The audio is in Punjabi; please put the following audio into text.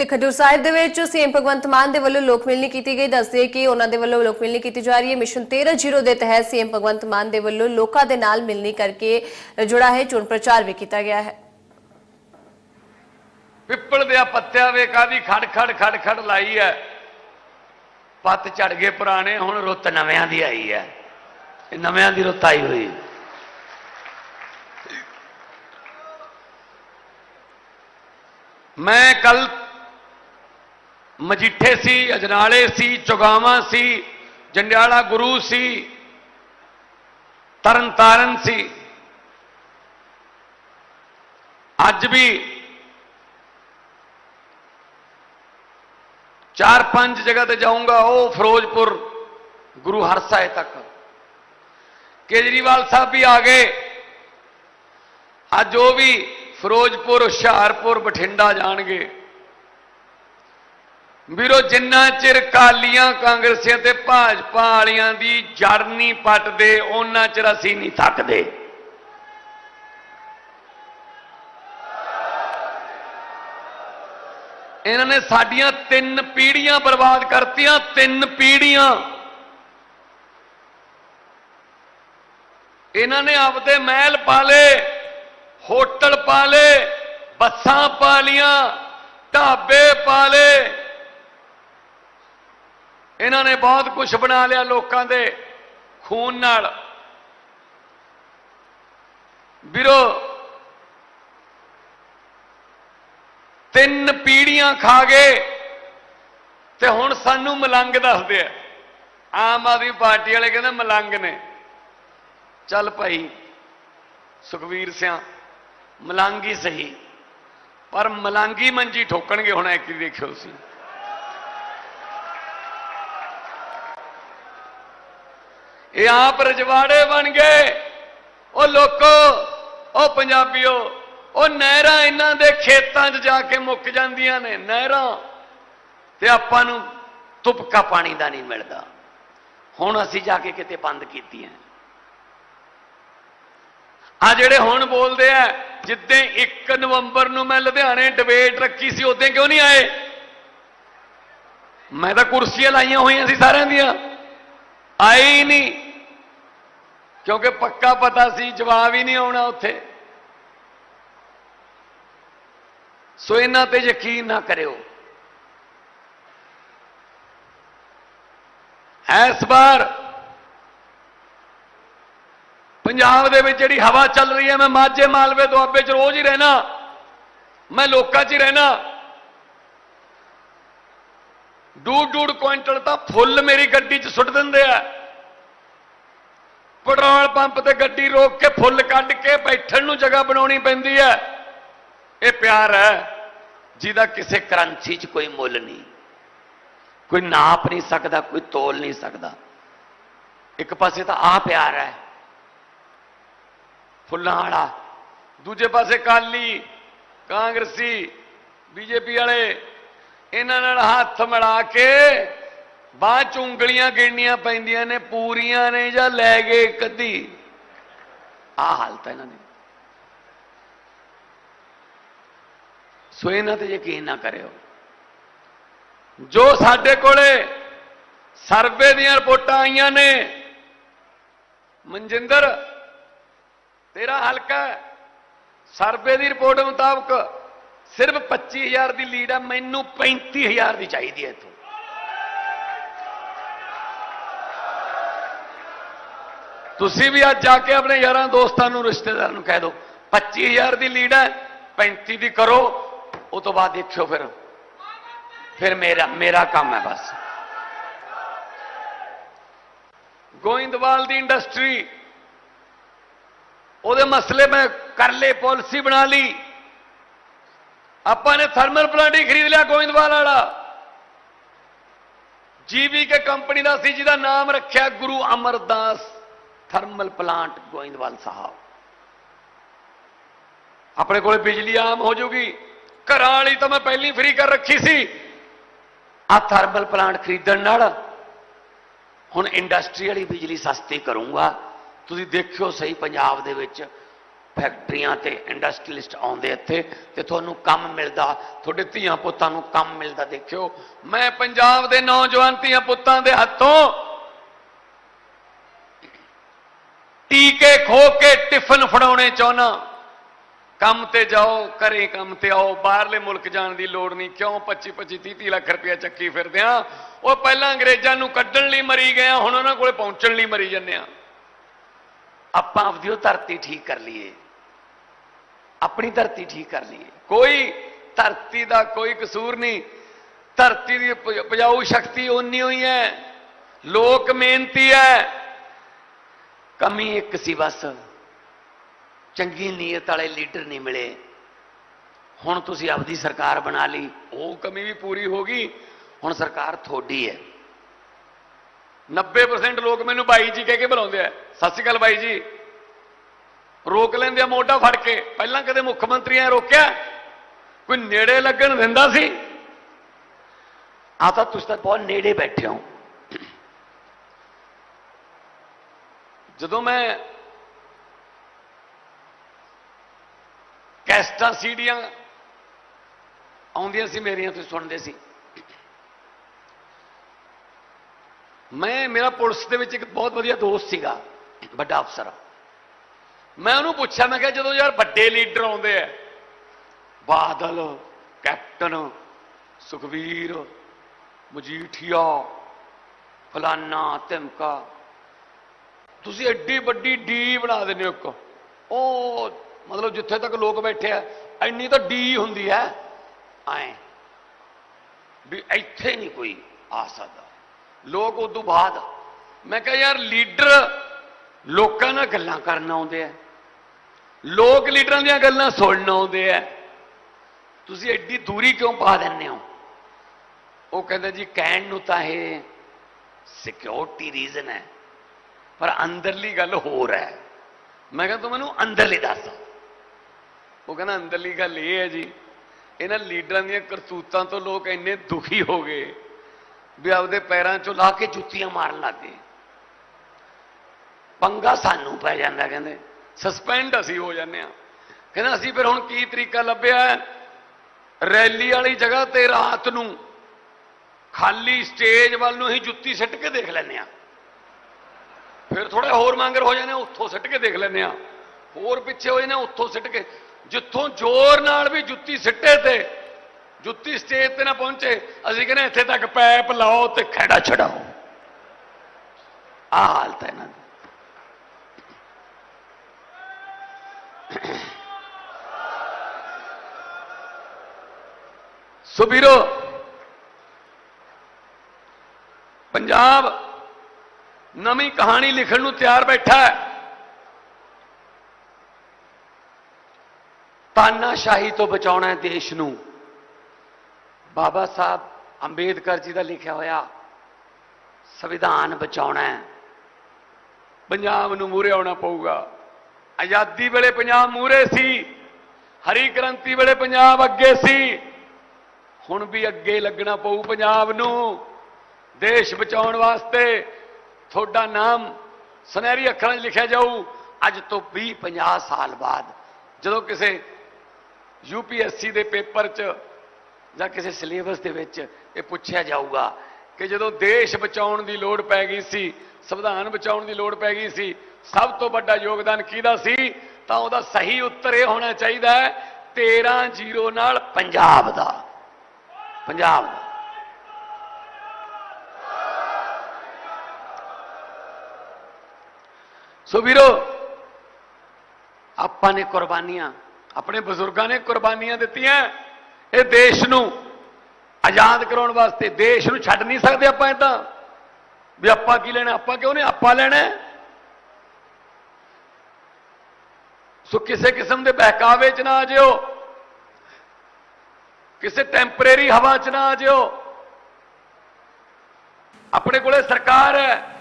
ਤੇ ਖਡੂਰ ਸਾਹਿਬ ਦੇ ਵਿੱਚ ਸੀਐਮ ਭਗਵੰਤ ਮਾਨ ਦੇ ਵੱਲੋਂ ਲੋਕ ਮਿਲਣੀ ਕੀਤੀ ਗਈ। ਦੱਸਦੇ ਕਿ ਉਹਨਾਂ ਦੇ ਵੱਲੋਂ ਲੋਕ ਮਿਲਣੀ ਕੀਤੀ ਜਾ ਰਹੀ ਹੈ। ਮਿਸ਼ਨ 13 ਦੇ ਤਹਿਤ ਸੀਐਮ ਭਗਵੰਤ ਮਾਨ ਦੇ ਵੱਲੋਂ ਲੋਕਾਂ ਦੇ ਨਾਲ ਮਿਲਣੀ ਕਰਕੇ ਜੁੜਾ ਹੈ, ਚੋਣ ਪ੍ਰਚਾਰ ਵੀ ਕੀਤਾ ਗਿਆ ਹੈ। ਪਿੱਪਲ ਦੇ ਪੱਤਿਆਂ ਵੇ ਕਾਦੀ ਖੜ ਖੜ ਖੜ ਖੜ ਲਾਈ ਐ ਪੱਤ ਝੜ ਗਏ ਪੁਰਾਣੇ, ਹੁਣ ਰੁੱਤ ਨਵਿਆਂ ਦੀ ਆਈ ਹੈ। ਇਹ ਨਵਿਆਂ ਦੀ ਰੁੱਤ ਆਈ ਹੋਈ। ਮੈਂ ਕੱਲ ਮਜੀਠੇ ਸੀ, ਅਜਨਾਲੇ ਸੀ, ਚੁਗਾਵਾਂ ਸੀ, ਜੰਡਿਆਲਾ ਗੁਰੂ ਸੀ, ਤਰਨਤਾਰਨ ਸੀ। ਅੱਜ ਵੀ ਚਾਰ ਪੰਜ ਜਗ੍ਹਾ ਤੇ ਜਾਊਂਗਾ ਉਹ ਫਿਰੋਜ਼ਪੁਰ ਗੁਰੂ ਹਰਸਾਏ ਤੱਕ। ਕੇਜਰੀਵਾਲ ਸਾਹਿਬ ਵੀ ਆ ਗਏ। ਅੱਜ ਉਹ ਵੀ ਫਿਰੋਜ਼ਪੁਰ, ਹੁਸ਼ਿਆਰਪੁਰ, ਬਠਿੰਡਾ ਜਾਣਗੇ। ਵੀਰੋ, ਜਿੰਨਾ ਚਿਰ ਕਾਲੀਆਂ ਕਾਂਗਰਸੀਆਂ ਤੇ ਭਾਜਪਾ ਵਾਲੀਆਂ ਦੀ ਜੜ ਨਹੀਂ ਪੱਟਦੇ ਉਹਨਾਂ ਚਿਰ ਅਸੀਂ ਨਹੀਂ ਥੱਕਦੇ। ਇਹਨਾਂ ਨੇ ਸਾਡੀਆਂ ਤਿੰਨ ਪੀੜ੍ਹੀਆਂ ਬਰਬਾਦ ਕਰਤੀਆਂ, ਤਿੰਨ ਪੀੜ੍ਹੀਆਂ। ਇਹਨਾਂ ਨੇ ਆਪਦੇ ਮਹਿਲ ਪਾਲੇ, ਹੋਟਲ ਪਾਲੇ, ਬੱਸਾਂ ਪਾਲੀਆਂ, ਢਾਬੇ ਪਾਲੇ ਇਹਨਾਂ ਨੇ ਬਹੁਤ ਕੁਝ ਬਣਾ ਲਿਆ ਲੋਕਾਂ ਦੇ ਖੂਨ ਨਾਲ। ਵੀਰੋ, ਤਿੰਨ ਪੀੜੀਆਂ ਖਾ ਗਏ ਤੇ ਹੁਣ ਸਾਨੂੰ ਮਲੰਗ ਦੱਸਦੇ ਆ। ਆਮ ਆਦਮੀ ਪਾਰਟੀ ਵਾਲੇ ਕਹਿੰਦੇ ਮਲੰਗ ਨੇ। ਚੱਲ ਭਾਈ, ਸੁਖਵੀਰ ਸਿਆ, ਮਲੰਗ ਹੀ ਸਹੀ। ਪਰ ਮਲੰਗੀ ਮੰਜੀ ਠੋਕਣਗੇ ਹੁਣ ਐਕੀ ਦੇਖਿਓ ਤੁਸੀਂ। ਇਹ ਆਪ ਰਜਵਾੜੇ ਬਣ ਗਏ। ਉਹ ਲੋਕੋ, ਉਹ ਪੰਜਾਬੀਓ, ਉਹ ਨਹਿਰਾਂ ਇਹਨਾਂ ਦੇ ਖੇਤਾਂ 'ਚ ਜਾ ਕੇ ਮੁੱਕ ਜਾਂਦੀਆਂ ਨੇ, ਨਹਿਰਾਂ। ਤੇ ਆਪਾਂ ਨੂੰ ਤੁਪਕਾ ਪਾਣੀ ਦਾ ਨਹੀਂ ਮਿਲਦਾ। ਹੁਣ ਅਸੀਂ ਜਾ ਕੇ ਕਿਤੇ ਬੰਦ ਕੀਤੀਆਂ। ਆ ਜਿਹੜੇ ਹੁਣ ਬੋਲਦੇ ਆ, ਜਿੱਦਾਂ 1 ਨਵੰਬਰ ਨੂੰ ਮੈਂ ਲੁਧਿਆਣੇ ਡਿਬੇਟ ਰੱਖੀ ਸੀ ਉਦੋਂ ਕਿਉਂ ਨਹੀਂ ਆਏ? ਮੈਂ ਤਾਂ ਕੁਰਸੀਆਂ ਲਾਈਆਂ ਹੋਈਆਂ ਸੀ ਸਾਰਿਆਂ ਦੀਆਂ। ਆਏ ਹੀ ਨਹੀਂ। ਕਿਉਂਕਿ ਪੱਕਾ ਪਤਾ ਸੀ, ਜਵਾਬ ਹੀ ਨਹੀਂ ਆਉਣਾ ਉੱਥੇ। ਸੋ ਇਹਨਾਂ ਤੇ ਯਕੀਨ ਨਾ ਕਰਿਓ। ਇਸ ਵਾਰ ਪੰਜਾਬ ਦੇ ਵਿੱਚ ਜਿਹੜੀ ਹਵਾ ਚੱਲ ਰਹੀ ਹੈ, ਮੈਂ ਮਾਝੇ ਮਾਲਵੇ ਦੁਆਬੇ 'ਚ ਰੋਜ਼ ਹੀ ਰਹਿਣਾ। ਮੈਂ ਲੋਕਾਂ 'ਚ ਹੀ ਰਹਿਣਾ। ਡੂੜ ਡੂੜ ਕੁਇੰਟਲ ਤਾਂ ਫੁੱਲ ਮੇਰੀ ਗੱਡੀ 'ਚ ਸੁੱਟ ਦਿੰਦੇ ਆ। ਪੈਟਰੋਲ ਪੰਪ ਤੇ ਗੱਡੀ ਰੋਕ ਕੇ ਫੁੱਲ ਕੱਢ ਕੇ ਬੈਠਣ ਨੂੰ ਜਗ੍ਹਾ ਬਣਾਉਣੀ ਪੈਂਦੀ ਹੈ। ਇਹ ਪਿਆਰ ਹੈ, ਜਿਹਦਾ ਕਿਸੇ ਕਰੰਸੀ 'ਚ ਕੋਈ ਮੁੱਲ ਨਹੀਂ। ਕੋਈ ਨਾਪ ਨਹੀਂ ਸਕਦਾ, ਕੋਈ ਤੋਲ ਨਹੀਂ ਸਕਦਾ। ਇੱਕ ਪਾਸੇ ਤਾਂ ਆ ਪਿਆਰ ਹੈ, ਫੁੱਲਾਂ ਵਾਲਾ। ਦੂਜੇ ਪਾਸੇ ਕਾਲੀ, ਕਾਂਗਰਸੀ, ਬੀਜੇਪੀ ਵਾਲੇ, ਇਹਨਾਂ ਨਾਲ ਹੱਥ ਮਿਲਾ ਕੇ ਬਾਅਦ ਚ ਉਂਗਲੀਆਂ ਗਿਣਨੀਆਂ ਪੈਂਦੀਆਂ ਨੇ, ਪੂਰੀਆਂ ਨੇ ਜਾਂ ਲੈ ਗਏ ਕਦੀ ਆ ਹਾਲਤ ਹੈ ਇਹਨਾਂ ਦੀ। ਸੋ ਇਹਨਾਂ ਤੇ ਯਕੀਨ ਨਾ ਕਰਿਓ। ਜੋ ਸਾਡੇ ਕੋਲੇ ਸਰਵੇ ਦੀਆਂ ਰਿਪੋਰਟਾਂ ਆਈਆਂ ਨੇ, ਮਨਜਿੰਦਰ, ਤੇਰਾ ਹਲਕਾ ਸਰਵੇ ਦੀ ਰਿਪੋਰਟ ਮੁਤਾਬਕ ਸਿਰਫ 25000 ਦੀ ਲੀਡ ਆ, ਮੈਨੂੰ 35000 ਦੀ ਚਾਹੀਦੀ ਹੈ ਇੱਥੋਂ। ਤੁਸੀਂ ਵੀ ਅੱਜ ਜਾ ਕੇ ਆਪਣੇ ਯਾਰਾਂ ਦੋਸਤਾਂ ਨੂੰ, ਰਿਸ਼ਤੇਦਾਰਾਂ ਨੂੰ ਕਹਿ ਦਿਓ 25000 ਦੀ ਲੀਡ ਹੈ 35 ਦੀ ਕਰੋ, ਉਹ ਤੋਂ ਬਾਅਦ ਦੇਖਿਓ ਫਿਰ। ਫਿਰ ਮੇਰਾ ਮੇਰਾ ਕੰਮ ਹੈ ਬਸ। ਗੋਇੰਦਵਾਲ ਦੀ ਇੰਡਸਟਰੀ, ਉਹਦੇ ਮਸਲੇ ਮੈਂ ਕਰ ਲਏ, ਪਾਲਿਸੀ ਬਣਾ ਲਈ। ਆਪਾਂ ਨੇ ਥਰਮਲ ਪਲਾਂਟ ਹੀ ਖਰੀਦ ਲਿਆ ਗੋਇੰਦਵਾਲ ਵਾਲਾ। ਜੀਵੀ ਕੇ ਕੰਪਨੀ ਦਾ ਸੀ, ਜਿਹਦਾ ਨਾਮ ਰੱਖਿਆ Guru Amardas. Thermal plant Goindwal Sahib. ਆਪਣੇ ਕੋਲੇ ਬਿਜਲੀ ਆਮ ਹੋ ਜਾਊਗੀ ਘਰਾਂ ਵਾਲੀ ਤਾਂ ਮੈਂ ਪਹਿਲੀ ਫ੍ਰੀ ਕਰ ਰੱਖੀ ਸੀ। ਆ ਥਰਮਲ ਪਲਾਂਟ ਖਰੀਦਣ ਨਾਲ ਹੁਣ ਇੰਡਸਟਰੀ ਵਾਲੀ ਬਿਜਲੀ ਸਸਤੀ ਕਰੂੰਗਾ। ਤੁਸੀਂ ਦੇਖਿਓ ਸਹੀ ਪੰਜਾਬ ਦੇ ਵਿੱਚ ਫੈਕਟਰੀਆਂ ਤੇ ਇੰਡਸਟਰੀਲਿਸਟ ਆਉਂਦੇ ਇੱਥੇ ਤੇ ਤੁਹਾਨੂੰ ਕੰਮ ਮਿਲਦਾ। ਤੁਹਾਡੇ ਧੀਆਂ ਪੁੱਤਾਂ ਨੂੰ ਕੰਮ ਮਿਲਦਾ, ਦੇਖਿਓ। ਮੈਂ ਪੰਜਾਬ ਦੇ ਨੌਜਵਾਨ ਧੀਆਂ ਪੁੱਤਾਂ ਦੇ ਹੱਥੋਂ ਟੀਕੇ ਖੋ ਕੇ ਟਿਫਨ ਫੜਾਉਣੇ ਚਾਹੁੰਨਾ। ਕੰਮ ਤੇ ਜਾਓ, ਘਰੇ ਕੰਮ ਤੇ ਆਓ, ਬਾਹਰਲੇ ਮੁਲਕ ਜਾਣ ਦੀ ਲੋੜ ਨਹੀਂ। ਕਿਉਂ? 25 25 30 30 ਲੱਖ ਰੁਪਇਆ ਚੱਕੀ ਫਿਰਦੇ ਆ। ਉਹ ਪਹਿਲਾਂ ਅੰਗਰੇਜ਼ਾਂ ਨੂੰ ਕੱਢਣ ਲਈ ਮਰੀ ਗਏ ਆ, ਹੁਣ ਉਹਨਾਂ ਕੋਲੇ ਪਹੁੰਚਣ ਲਈ ਮਰੀ ਜੰਨੇ ਆ। ਆਪਾਂ ਆਪਦੀ ਉਹ ਧਰਤੀ ਠੀਕ ਕਰ ਲਈਏ। ਆਪਣੀ ਧਰਤੀ ਠੀਕ ਕਰ ਲਈਏ। ਕੋਈ ਧਰਤੀ ਦਾ ਕੋਈ ਕਸੂਰ ਨਹੀਂ। ਧਰਤੀ ਦੀ ਉਪਜਾਊ ਸ਼ਕਤੀ ਓਨੀ ਹੋਈ ਹੈ। ਲੋਕ ਮਿਹਨਤੀ ਹੈ। ਕਮੀ ਇੱਕ ਸੀ ਬਸ। ਚੰਗੀ ਨੀਅਤ ਵਾਲੇ ਲੀਡਰ ਨਹੀਂ ਮਿਲੇ। ਹੁਣ ਤੁਸੀਂ ਆਪਦੀ ਸਰਕਾਰ ਬਣਾ ਲਈ। ਉਹ ਕਮੀ ਵੀ ਪੂਰੀ ਹੋ ਗਈ। ਹੁਣ ਸਰਕਾਰ ਤੁਹਾਡੀ ਹੈ। 90% ਲੋਕ ਮੈਨੂੰ ਬਾਈ ਜੀ ਕਹਿ ਕੇ ਬੁਲਾਉਂਦੇ ਆ। ਸਤਿ ਸ਼੍ਰੀ ਅਕਾਲ ਬਾਈ ਜੀ। ਰੋਕ ਲੈਂਦੇ ਆ ਮੋਢਾ ਫੜ ਕੇ। ਪਹਿਲਾਂ ਕਦੇ ਮੁੱਖ ਮੰਤਰੀਆਂ ਰੋਕਿਆ? ਕੋਈ ਨੇੜੇ ਲੱਗਣ ਦਿੰਦਾ ਸੀ? ਆ ਤਾਂ ਤੁਸੀਂ ਤਾਂ ਬਹੁਤ ਨੇੜੇ ਬੈਠੇ ਹੋ। ਜਦੋਂ ਮੈਂ ਕੈਸਟਾਂ, ਸੀਡੀਆਂ ਆਉਂਦੀਆਂ ਸੀ ਮੇਰੀਆਂ, ਤੁਸੀਂ ਸੁਣਦੇ ਸੀ। ਮੈਂ, ਮੇਰਾ ਪੁਲਿਸ ਦੇ ਵਿੱਚ ਇੱਕ ਬਹੁਤ ਵਧੀਆ ਦੋਸਤ ਸੀਗਾ, ਵੱਡਾ ਅਫਸਰ। ਮੈਂ ਉਹਨੂੰ ਪੁੱਛਿਆ, ਮੈਂ ਕਿਹਾ, ਜਦੋਂ ਯਾਰ ਵੱਡੇ ਲੀਡਰ ਆਉਂਦੇ ਆ, ਬਾਦਲ, ਕੈਪਟਨ ਸੁਖਵੀਰ ਮਜੀਠੀਆ, ਫਲਾਨਾ, ਧਮਕਾ ਤੁਸੀਂ ਐਡੀ ਵੱਡੀ ਡੀ ਬਣਾ ਦਿੰਦੇ ਹੋ ਇੱਕ। ਉਹ ਮਤਲਬ ਜਿੱਥੇ ਤੱਕ ਲੋਕ ਬੈਠੇ ਆ ਇੰਨੀ ਤਾਂ ਡੀ ਹੁੰਦੀ ਹੈ। ਐ ਵੀ ਇੱਥੇ ਨਹੀਂ ਕੋਈ ਆ ਸਕਦਾ। ਲੋਕ ਉਸ ਤੋਂ ਬਾਅਦ, ਮੈਂ ਕਿਹਾ ਯਾਰ ਲੀਡਰ ਲੋਕਾਂ ਨਾਲ ਗੱਲਾਂ ਕਰਨ ਆਉਂਦੇ ਆ। ਲੋਕ ਲੀਡਰਾਂ ਦੀਆਂ ਗੱਲਾਂ ਸੁਣਨ ਆਉਂਦੇ ਆ। ਤੁਸੀਂ ਐਡੀ ਦੂਰੀ ਕਿਉਂ ਪਾ ਦਿੰਦੇ ਹੋ? ਉਹ ਕਹਿੰਦਾ ਜੀ ਕਹਿਣ ਨੂੰ ਤਾਂ ਇਹ ਸਿਕਿਉਰਿਟੀ ਰੀਜ਼ਨ ਹੈ। ਪਰ ਅੰਦਰਲੀ ਗੱਲ ਹੋਰ ਹੈ। ਮੈਂ ਕਿਹਾ ਤੂੰ ਮੈਨੂੰ ਅੰਦਰਲੀ ਦੱਸ। ਉਹ ਕਹਿੰਦਾ, ਅੰਦਰਲੀ ਗੱਲ ਇਹ ਹੈ ਜੀ, ਇਹਨਾਂ ਲੀਡਰਾਂ ਦੀਆਂ ਕਰਤੂਤਾਂ ਤੋਂ ਲੋਕ ਇੰਨੇ ਦੁਖੀ ਹੋ ਗਏ ਵੀ ਆਪਦੇ ਪੈਰਾਂ 'ਚੋਂ ਲਾ ਕੇ ਜੁੱਤੀਆਂ ਮਾਰਨ ਲੱਗੇ ਪੰਗਾ ਸਾਨੂੰ ਪੈ ਜਾਂਦਾ, ਕਹਿੰਦੇ ਸਸਪੈਂਡ ਅਸੀਂ ਹੋ ਜਾਂਦੇ ਆ ਕਹਿੰਦਾ, ਅਸੀਂ ਫਿਰ ਹੁਣ ਕੀ ਤਰੀਕਾ ਲੱਭਿਆ ਰੈਲੀ ਵਾਲੀ ਜਗ੍ਹਾ ਤੇ ਰਾਤ ਨੂੰ ਖਾਲੀ ਸਟੇਜ ਵੱਲ ਨੂੰ ਹੀ ਜੁੱਤੀ ਸਿੱਟ ਕੇ ਦੇਖ ਲੈਂਦੇ ਆ ਫਿਰ ਥੋੜੇ ਹੋਰ ਮੰਗਰ ਹੋ ਜਾਂਦੇ ਉੱਥੋਂ ਸਿੱਟ ਕੇ ਦੇਖ ਲੈਂਦੇ ਆ। ਹੋਰ ਪਿੱਛੇ ਹੋ ਜਾਂਦੇ ਉੱਥੋਂ ਸਿੱਟ ਕੇ। ਜਿੱਥੋਂ ਜ਼ੋਰ ਨਾਲ ਵੀ ਜੁੱਤੀ ਸਿੱਟੇ ਤੇ, ਜੁੱਤੀ ਸਟੇਜ ਤੇ ਨਾ ਪਹੁੰਚੇ, ਅਸੀਂ ਕਹਿੰਦੇ ਇੱਥੇ ਤੱਕ ਪੈਪ ਲਾਓ ਤੇ ਖੈੜਾ ਛਡਾਓ। ਆ ਹਾਲਤ ਹੈ ਇਹਨਾਂ ਦੀ। ਸੋ ਵੀਰੋ, ਪੰਜਾਬ ਨਵੀਂ ਕਹਾਣੀ ਲਿਖਣ ਨੂੰ ਤਿਆਰ ਬੈਠਾ ਹੈ। ਤਾਨਾਸ਼ਾਹੀ ਤੋਂ ਬਚਾਉਣਾ ਹੈ ਦੇਸ਼ ਨੂੰ। ਬਾਬਾ ਸਾਹਿਬ ਅੰਬੇਦਕਰ ਜੀ ਦਾ ਲਿਖਿਆ ਹੋਇਆ ਸੰਵਿਧਾਨ ਬਚਾਉਣਾ ਹੈ। ਪੰਜਾਬ ਨੂੰ ਮੂਰੇ ਆਉਣਾ ਪਊਗਾ। ਆਜ਼ਾਦੀ ਵੇਲੇ ਪੰਜਾਬ ਮੂਰੇ ਸੀ। ਹਰੀ ਕ੍ਰਾਂਤੀ ਵੇਲੇ ਪੰਜਾਬ ਅੱਗੇ ਸੀ। ਹੁਣ ਵੀ ਅੱਗੇ ਲੱਗਣਾ ਪਊ ਪੰਜਾਬ ਨੂੰ। ਦੇਸ਼ ਬਚਾਉਣ ਵਾਸਤੇ ਤੁਹਾਡਾ ਨਾਮ ਸੁਨਹਿਰੀ ਅੱਖਰਾਂ 'ਚ ਲਿਖਿਆ ਜਾਊ। ਅੱਜ ਤੋਂ 20 50 ਸਾਲ ਬਾਅਦ ਜਦੋਂ ਕਿਸੇ ਯੂਪੀਐਸਸੀ ਦੇ ਪੇਪਰ 'ਚ ਜਾਂ ਕਿਸੇ ਸਿਲੇਬਸ ਦੇ ਵਿੱਚ ਇਹ ਪੁੱਛਿਆ ਜਾਊਗਾ ਕਿ ਜਦੋਂ ਦੇਸ਼ ਬਚਾਉਣ ਦੀ ਲੋੜ ਪੈ ਗਈ ਸੀ, ਸੰਵਿਧਾਨ ਬਚਾਉਣ ਦੀ ਲੋੜ ਪੈ ਗਈ ਸੀ, ਸਭ ਤੋਂ ਵੱਡਾ ਯੋਗਦਾਨ ਕਿਹਦਾ ਸੀ? ਤਾਂ ਉਹਦਾ ਸਹੀ ਉੱਤਰ ਇਹ ਹੋਣਾ ਚਾਹੀਦਾ ਹੈ 13 ਜ਼ੀਰੋ ਨਾਲ ਪੰਜਾਬ ਦਾ। ਪੰਜਾਬ ਦਾ। ਸੋ ਵੀਰੋ, ਆਪਾਂ ਨੇ ਕੁਰਬਾਨੀਆਂ, ਆਪਣੇ ਬਜ਼ੁਰਗਾਂ ਨੇ ਕੁਰਬਾਨੀਆਂ ਦਿੱਤੀਆਂ। ਇਹ ਦੇਸ਼ ਨੂੰ ਆਜ਼ਾਦ ਕਰਾਉਣ ਵਾਸਤੇ, ਦੇਸ਼ ਨੂੰ ਛੱਡ ਨਹੀਂ ਸਕਦੇ ਆਪਾਂ ਇਦਾਂ ਵੀ ਆਪਾਂ ਕੀ ਲੈਣਾ, ਆਪਾਂ ਕਿਉਂ ਨਹੀਂ, ਆਪਾਂ ਲੈਣਾ ਸੋ ਕਿਸੇ ਕਿਸਮ ਦੇ ਬਹਿਕਾਵੇ 'ਚ ਨਾ ਆ ਜਿਓ। ਕਿਸੇ ਟੈਂਪਰੇਰੀ ਹਵਾ 'ਚ ਨਾ ਆ ਜਿਓ। ਆਪਣੇ ਕੋਲੇ ਸਰਕਾਰ ਹੈ।